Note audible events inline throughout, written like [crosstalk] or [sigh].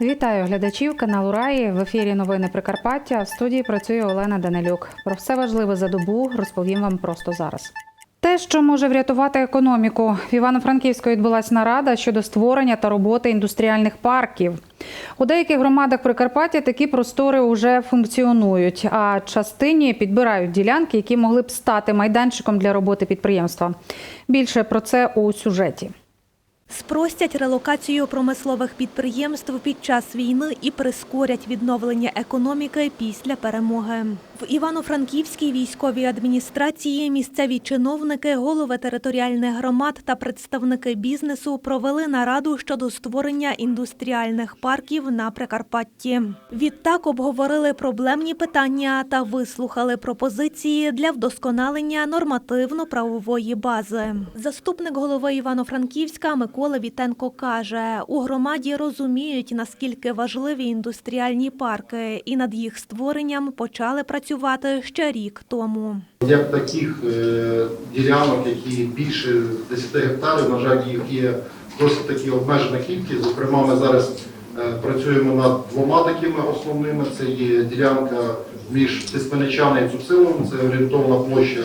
Вітаю глядачів каналу Раї. В ефірі новини Прикарпаття. В студії працює Олена Данилюк. Про все важливе за добу розповім вам просто зараз. Те, що може врятувати економіку, в Івано-Франківську відбулася нарада щодо створення та роботи індустріальних парків. У деяких громадах Прикарпаття такі простори вже функціонують, а частині підбирають ділянки, які могли б стати майданчиком для роботи підприємства. Більше про це у сюжеті. Спростять релокацію промислових підприємств під час війни і прискорять відновлення економіки після перемоги. В Івано-Франківській військовій адміністрації місцеві чиновники, голови територіальних громад та представники бізнесу провели нараду щодо створення індустріальних парків на Прикарпатті. Відтак обговорили проблемні питання та вислухали пропозиції для вдосконалення нормативно-правової бази. Заступник голови Івано-Франківська Микола Вітенко каже, у громаді розуміють, наскільки важливі індустріальні парки, і над їх створенням почали працювати ще рік тому. Як таких е, ділянок, які більше 10 гектарів, на жаль, їх є досить таки обмежена кількість. Зокрема, ми зараз е, працюємо над двома такими основними. Це є ділянка між Тисменичани і Цуцилом, це орієнтовна площа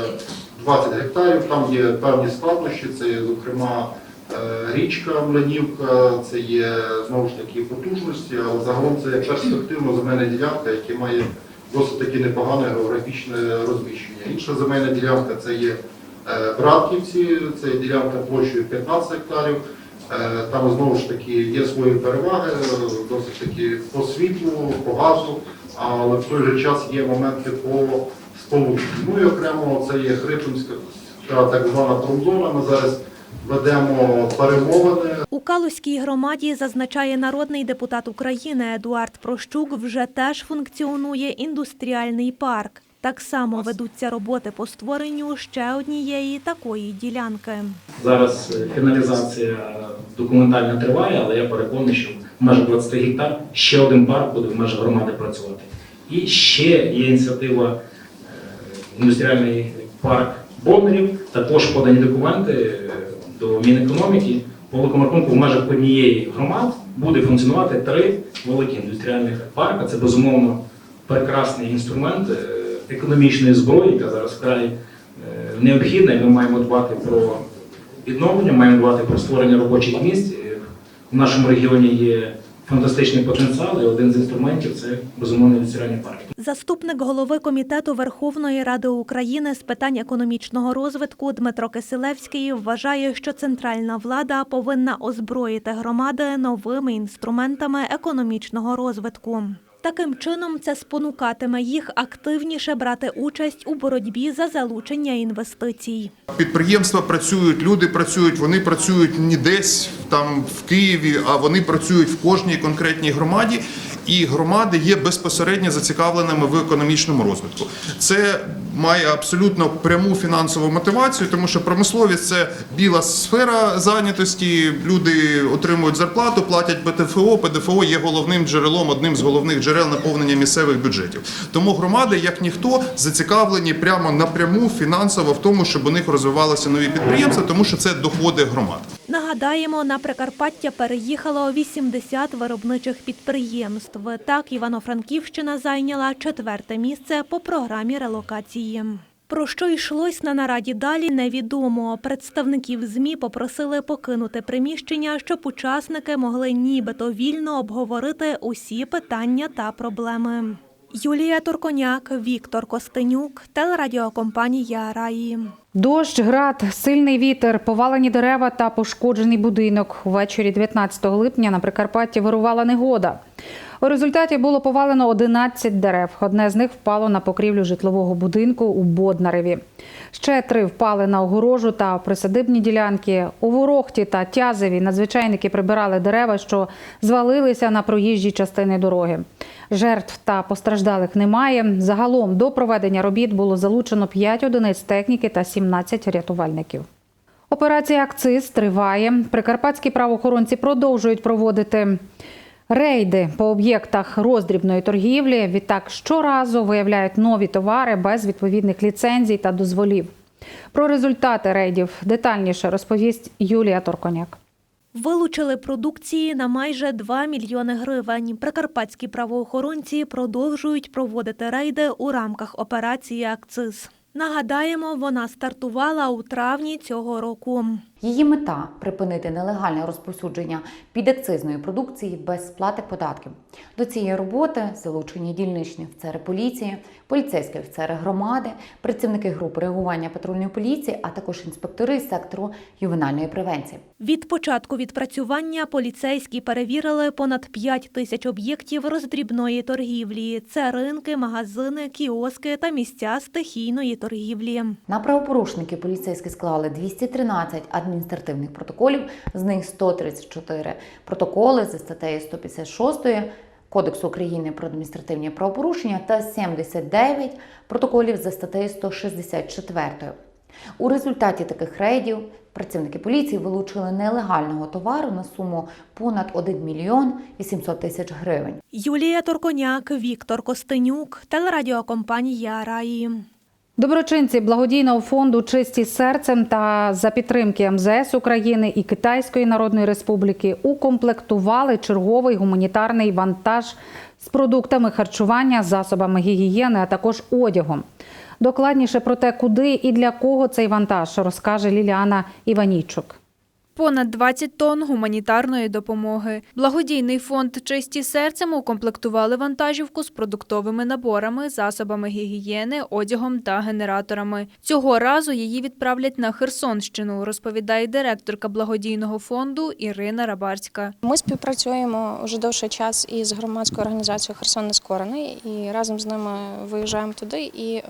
20 гектарів. Там є певні складнощі, це зокрема річка Млинівка, це є знову ж таки потужності, але загалом це перспективна земельна ділянка, яка має досить таки непогане географічне розміщення. Інша земельна ділянка це є е, Братківці, це є ділянка площею 15 гектарів. Е, Там знову ж таки є свої переваги, е, досить таки по світлу, по газу, але в той же час є моменти по сполученню. Ну і окремо це є Хрипинська так звана промзона. Ми зараз ведемо перемовини У Калузькій громаді зазначає народний депутат України Едуард Прощук. Вже теж функціонує індустріальний парк. Так само ведуться роботи по створенню ще однієї такої ділянки. Зараз фіналізація документальна триває, але я переконаний, що в межах 20 гектар ще один парк буде в межах громади працювати. І ще є ініціатива е, індустріальний парк Бондарів. Також подані документи е, до Мінекономіки. По рахунку в межах однієї громад буде функціонувати три великі індустріальних парки. Це безумовно прекрасний інструмент е, економічної зброї, яка зараз вкрай е, необхідна. Ми маємо дбати про відновлення, маємо дбати про створення робочих місць. Е, В нашому регіоні є фантастичний потенціал, і один з інструментів це безумовно індустріальні парки. Заступник голови комітету Верховної Ради України з питань економічного розвитку Дмитро Киселевський вважає, що центральна влада повинна озброїти громади новими інструментами економічного розвитку. Таким чином, це спонукатиме їх активніше брати участь у боротьбі за залучення інвестицій. Підприємства працюють, люди працюють, вони працюють не десь там в Києві, а вони працюють в кожній конкретній громаді. І громади є безпосередньо зацікавленими в економічному розвитку. Це має абсолютно пряму фінансову мотивацію, тому що промисловість це біла сфера зайнятості. Люди отримують зарплату, платять ПДФО. ПДФО є головним джерелом, одним з головних джерел наповнення місцевих бюджетів. Тому громади, як ніхто, зацікавлені прямо напряму фінансово в тому, щоб у них розвивалися нові підприємства, тому що це доходи громад. Нагадаємо, на Прикарпаття переїхало 80 виробничих підприємств. Так, Івано-Франківщина зайняла четверте місце по програмі релокації. Про що йшлось на нараді далі, невідомо. Представників ЗМІ попросили покинути приміщення, щоб учасники могли нібито вільно обговорити усі питання та проблеми. Юлія Турконяк, Віктор Костенюк, телерадіокомпанія Раї. Дощ, град, сильний вітер, повалені дерева та пошкоджений будинок. Увечері 19 липня на Прикарпатті вирувала негода. У результаті було повалено 11 дерев. Одне з них впало на покрівлю житлового будинку у Боднареві. Ще три впали на огорожу та присадибні ділянки. У Ворохті та Тязеві надзвичайники прибирали дерева, що звалилися на проїжджі частини дороги. Жертв та постраждалих немає. Загалом до проведення робіт було залучено 5 одиниць техніки та 17 рятувальників. Операція Акциз триває. Прикарпатські правоохоронці продовжують проводити рейди по об'єктах роздрібної торгівлі. Відтак щоразу виявляють нові товари без відповідних ліцензій та дозволів. Про результати рейдів детальніше розповість Юлія Торконяк. Вилучили продукції на майже 2 мільйони гривень. Прикарпатські правоохоронці продовжують проводити рейди у рамках операції Акциз. Нагадаємо, вона стартувала у травні цього року. Її мета припинити нелегальне розповсюдження підакцизної продукції без сплати податків. До цієї роботи залучені дільничні офіцери поліції, поліцейські офіцери громади, працівники груп реагування патрульної поліції, а також інспектори сектору ювенальної превенції. Від початку відпрацювання поліцейські перевірили понад 5 тисяч об'єктів роздрібної торгівлі. Це ринки, магазини, кіоски та місця стихійної торгівлі. На правопорушники поліцейські склали 213 адміністративних протоколів, з них 134 протоколи за статтею 156 Кодексу України про адміністративні правопорушення та 79 протоколів за статтею 164. У результаті таких рейдів працівники поліції вилучили нелегального товару на суму понад 1 мільйон 800 тисяч гривень. Юлія Торконяк, Віктор Костенюк, телерадіокомпанія Раї. Доброчинці благодійного фонду Чисті серцем та за підтримки МЗС України і Китайської Народної Республіки укомплектували черговий гуманітарний вантаж з продуктами харчування, засобами гігієни, а також одягом. Докладніше про те, куди і для кого цей вантаж, розкаже Ліліана Іванійчук. Понад 20 тонн гуманітарної допомоги. Благодійний фонд Чисті серцем укомплектували вантажівку з продуктовими наборами, засобами гігієни, одягом та генераторами. Цього разу її відправлять на Херсонщину, розповідає директорка благодійного фонду Ірина Рабарська. Ми співпрацюємо вже довший час із громадською організацією Херсон Нескорений і разом з ними виїжджаємо туди. І е,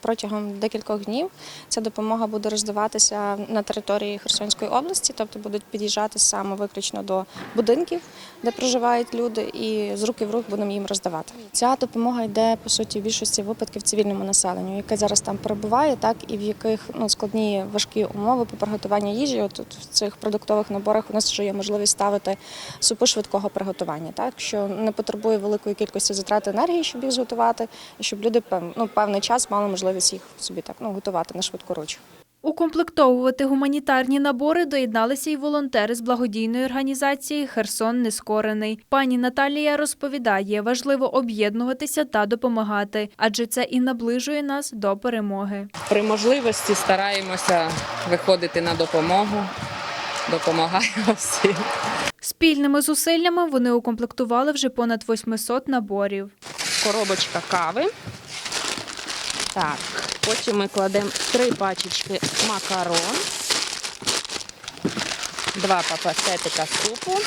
протягом декількох днів ця допомога буде роздаватися на території Херсонської області, тобто будуть під'їжджати саме виключно до будинків, де проживають люди, і з руки в рук будемо їм роздавати. Ця допомога йде по суті в більшості випадків цивільному населенню, яке зараз там перебуває, так і в яких ну складні важкі умови по приготуванню їжі. От в цих продуктових наборах у нас вже є можливість ставити супи швидкого приготування, так що не потребує великої кількості затрат енергії, щоб їх зготувати, і щоб люди ну, певний час мали можливість їх собі так ну готувати на швидку руч. Укомплектовувати гуманітарні набори доєдналися й волонтери з благодійної організації Херсон Нескорений. Пані Наталія розповідає, важливо об'єднуватися та допомагати, адже це і наближує нас до перемоги. При можливості стараємося виходити на допомогу, допомагаємо [laughs] всім. Спільними зусиллями вони укомплектували вже понад 800 наборів. Коробочка кави. Так, потім ми кладемо три пачечки макарон, два пакетика супу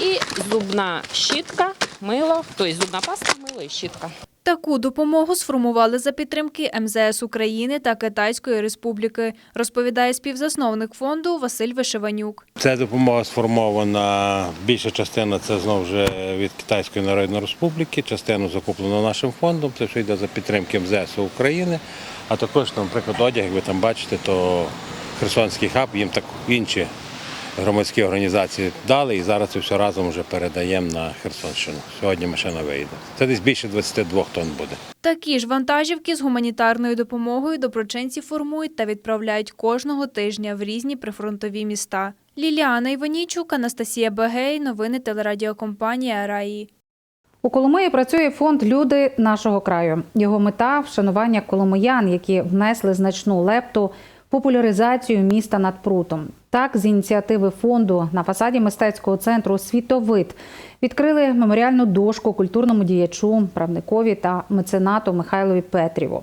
і зубна щітка, мило, тобто зубна паста, мило і щітка. Таку допомогу сформували за підтримки МЗС України та Китайської Республіки, розповідає співзасновник фонду Василь Вишиванюк. Ця допомога сформована. Більша частина це знову вже від Китайської Народної Республіки, частину закуплено нашим фондом. Це все йде за підтримки МЗС України. А також, наприклад, одяг, як ви там бачите, то Херсонський хаб їм так інші громадські організації дали, і зараз це все разом вже передаємо на Херсонщину. Сьогодні машина вийде. Це десь більше 22 тонн буде. Такі ж вантажівки з гуманітарною допомогою доброчинці формують та відправляють кожного тижня в різні прифронтові міста. Ліліана Іванійчук, Анастасія Бегей, новини телерадіокомпанія Раї. У Коломиї працює фонд Люди нашого краю. Його мета вшанування коломиян, які внесли значну лепту популяризацію міста над прутом. Так, з ініціативи фонду на фасаді мистецького центру Світовид відкрили меморіальну дошку культурному діячу, правникові та меценату Михайлові Петріву.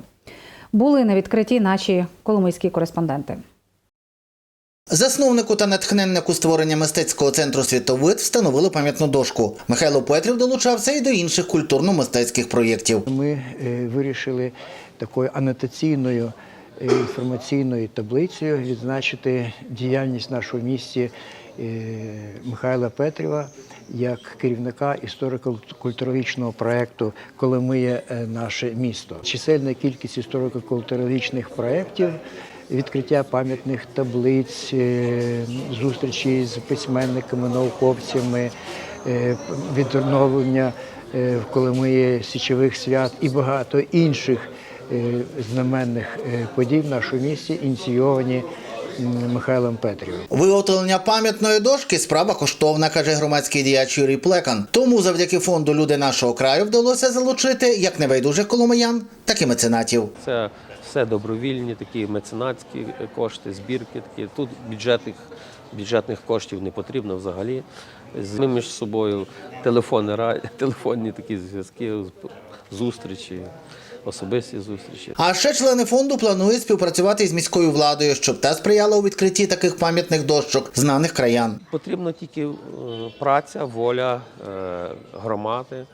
Були на відкритті наші коломийські кореспонденти. Засновнику та натхненнику створення мистецького центру світовид встановили пам'ятну дошку. Михайло Петрів долучався і до інших культурно-мистецьких проєктів. Ми е, вирішили такою анотаційною інформаційною таблицею відзначити діяльність в нашому місті е, Михайла Петріва як керівника історико-культурологічного проєкту Коломиє е, наше місто. Чисельна кількість історико-культурологічних проєктів відкриття пам'ятних таблиць, е, зустрічі з письменниками, науковцями, відновлення в Коломиї січових свят і багато інших знаменних е, подій в нашому місті ініційовані Михайлом Петрівим. Виготовлення пам'ятної дошки справа коштовна, каже громадський діяч Юрій Плекан. Тому завдяки фонду Люди нашого краю вдалося залучити як небайдужих коломиян, так і меценатів. Це все добровільні, такі меценатські кошти, збірки. Такі. Тут бюджетних, бюджетних коштів не потрібно взагалі. З- Ми між собою телефони, ра- [laughs] телефонні такі зв'язки, зустрічі, особисті зустрічі. А ще члени фонду планують співпрацювати із міською владою, щоб та сприяла у відкритті таких пам'ятних дощок знаних краян. Потрібна тільки е, праця, воля е, громади.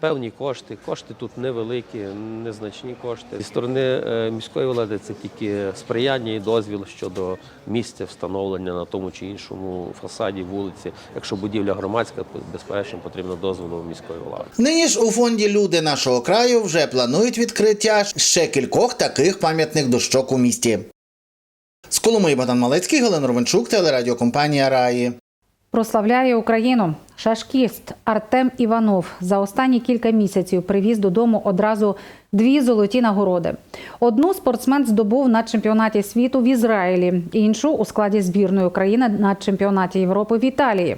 Певні кошти. Кошти тут невеликі, незначні кошти. Зі сторони е, міської влади це тільки сприяння і дозвіл щодо місця встановлення на тому чи іншому фасаді вулиці. Якщо будівля громадська, то безперечно потрібно дозволу міської влади. Нині ж у фонді Люди нашого краю вже планують відкриття ще кількох таких пам'ятних дощок у місті. З Коломиї Богдан Малецький, Галина Ровенчук, телерадіокомпанія Раї. Прославляє Україну. Шашкіст Артем Іванов за останні кілька місяців привіз додому одразу дві золоті нагороди. Одну спортсмен здобув на чемпіонаті світу в Ізраїлі, іншу у складі збірної України на чемпіонаті Європи в Італії.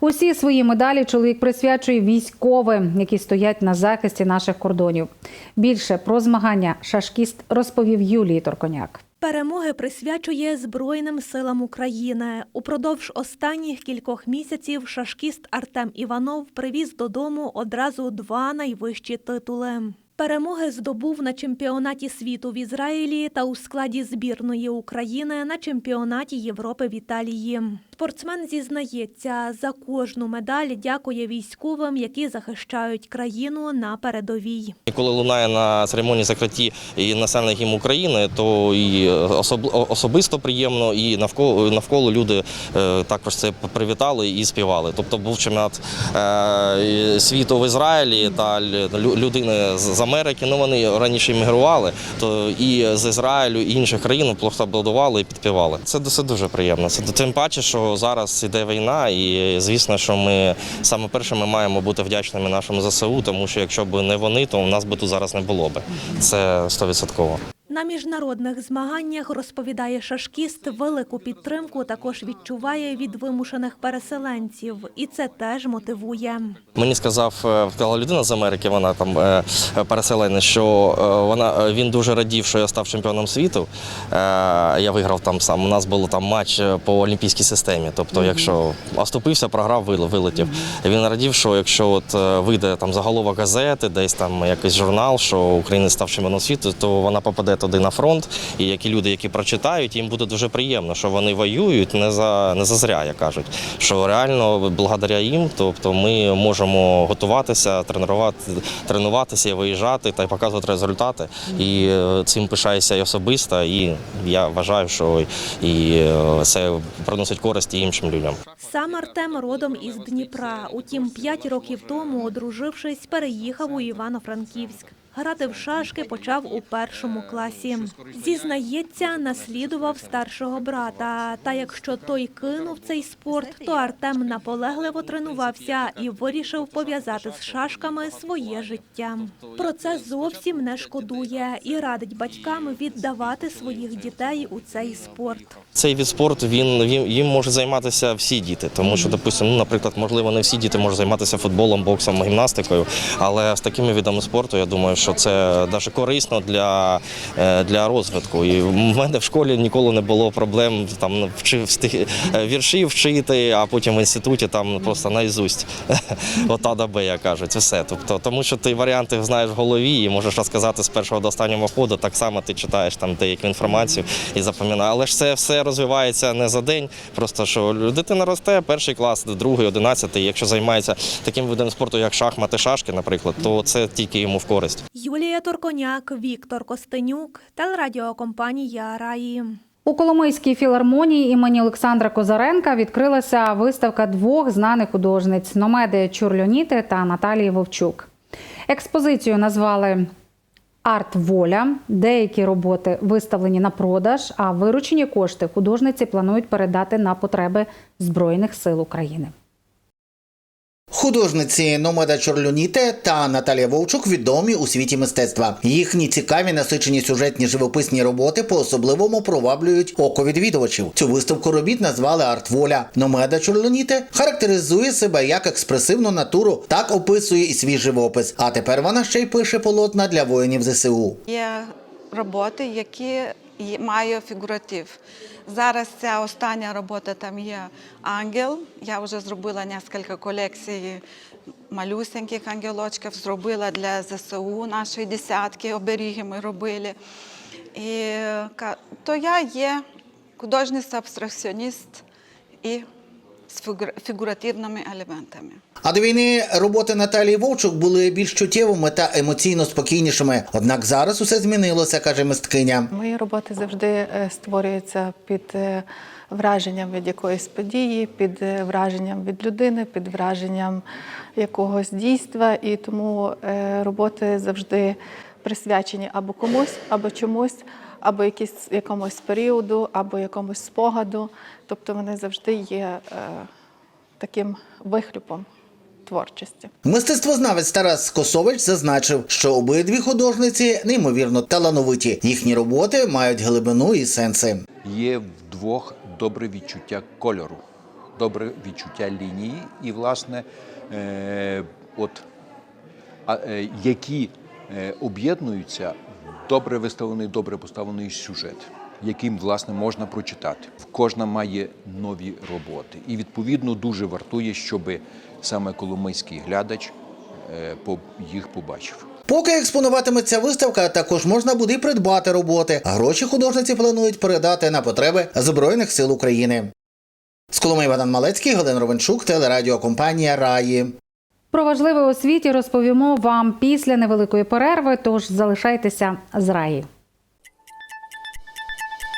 Усі свої медалі чоловік присвячує військовим, які стоять на захисті наших кордонів. Більше про змагання шашкіст розповів Юлії Торконяк. Перемоги присвячує Збройним силам України. Упродовж останніх кількох місяців шашкіст Артем Іванов привіз додому одразу два найвищі титули. Перемоги здобув на чемпіонаті світу в Ізраїлі та у складі збірної України на чемпіонаті Європи в Італії. Спортсмен зізнається, за кожну медаль дякує військовим, які захищають країну на передовій. Коли лунає на церемонії закритті і національний гімн України, то і особ- особисто приємно, і навколо навколо люди е, також це привітали і співали. Тобто був чемпіонат е, світу в Ізраїлі та людини з Америки. Ну вони раніше іммігрували, то і з Ізраїлю і інших країн аплодували і підпівали. Це досить дуже приємно. Це тим паче, що зараз іде війна, і звісно, що ми саме першими маємо бути вдячними нашому ЗСУ, тому що якщо б не вони, то у нас би тут зараз не було би. Це стовідсотково. На міжнародних змаганнях розповідає шашкіст, велику підтримку також відчуває від вимушених переселенців, і це теж мотивує. Мені сказав, е, людина з Америки, вона там е, переселена, що е, вона він дуже радів, що я став чемпіоном світу. Я виграв там сам. У нас був там матч по олімпійській системі. Тобто, якщо оступився, програв, вилетів. Він радів, що якщо от вийде там заголовок газети, десь там якийсь журнал, що Україна став чемпіоном світу, то вона попаде туди на фронт. І які люди, які прочитають, їм буде дуже приємно, що вони воюють не за не за зря, як кажуть. Що реально благодаря їм, тобто ми можемо готуватися, тренувати, тренуватися, виїжджати та показувати результати. І е, цим пишаюся і особисто. І я вважаю, що і е, це приносить користь і іншим людям. Сам Артем родом із Дніпра. Утім, п'ять років тому, одружившись, переїхав у Івано-Франківськ. Грати в шашки почав у першому класі. Зізнається, наслідував старшого брата. Та якщо той кинув цей спорт, то Артем наполегливо тренувався і вирішив пов'язати з шашками своє життя. Про це зовсім не шкодує і радить батькам віддавати своїх дітей у цей спорт. Цей від спорту він, їм можуть займатися всі діти, тому що, допустимо, ну, наприклад, можливо, не всі діти можуть займатися футболом, боксом, гімнастикою, але з такими видами спорту я думаю, що це навіть корисно для, е, для розвитку. І в мене в школі ніколи не було проблем там вчив е, вірші вчити, а потім в інституті там просто наізусть [laughs] от А до як кажуть, все. Тобто, тому що ти варіанти знаєш в голові і можеш розказати з першого до останнього ходу. Так само ти читаєш там деяку інформацію і запам'ятаєш. Але ж це все розвивається не за день. Просто що дитина росте, перший клас, другий, одинадцятий. Якщо займається таким видом спорту, як шахмати, шашки, наприклад, то це тільки йому в користь. Юлія Торконяк, Віктор Костенюк, телерадіокомпанія Раї. У Коломийській філармонії імені Олександра Козаренка відкрилася виставка двох знаних художниць Номеди Чурльоніти та Наталії Вовчук. Експозицію назвали Арт Воля. Деякі роботи виставлені на продаж, а виручені кошти художниці планують передати на потреби Збройних сил України. Художниці Номада Чорлюніте та Наталія Вовчук відомі у світі мистецтва. Їхні цікаві насичені сюжетні живописні роботи по-особливому приваблюють око відвідувачів. Цю виставку робіт назвали Артволя. Номада Чорлюніте характеризує себе як експресивну натуру, так описує і свій живопис. А тепер вона ще й пише полотна для воїнів ЗСУ. Є роботи, які є- мають фігуратив. Зараз ця остання робота там є ангел. Я вже зробила кілька колекцій малюсеньких ангелочків, зробила для ЗСУ нашої десятки, оберіги ми робили. І то я є художник абстракціоніст і з фігуративними елементами. А до війни роботи Наталії Вовчук були більш чуттєвими та емоційно спокійнішими. Однак зараз усе змінилося, каже мисткиня. Мої роботи завжди е, створюються під е, враженням від якоїсь події, під е, враженням від людини, під враженням якогось дійства. І тому роботи завжди присвячені або комусь, або чомусь, або якісь, якомусь періоду, або якомусь спогаду. Тобто вони завжди є е, таким вихлюпом творчості. Мистецтвознавець Тарас Косович зазначив, що обидві художниці неймовірно талановиті. Їхні роботи мають глибину і сенси. Є вдвох добре відчуття кольору, добре відчуття лінії, і, власне, е, от, а, е, які е, об'єднуються добре виставлений, добре поставлений сюжет, яким, власне, можна прочитати. Кожна має нові роботи. І, відповідно, дуже вартує, щоб саме коломийський глядач е, їх побачив. Поки експонуватиметься виставка, також можна буде й придбати роботи. Гроші художниці планують передати на потреби Збройних сил України. З Коломиї Богдан Малецький, Галина Ровенчук, телерадіокомпанія Раї. Про важливе у світі розповімо вам після невеликої перерви, тож залишайтеся з раї.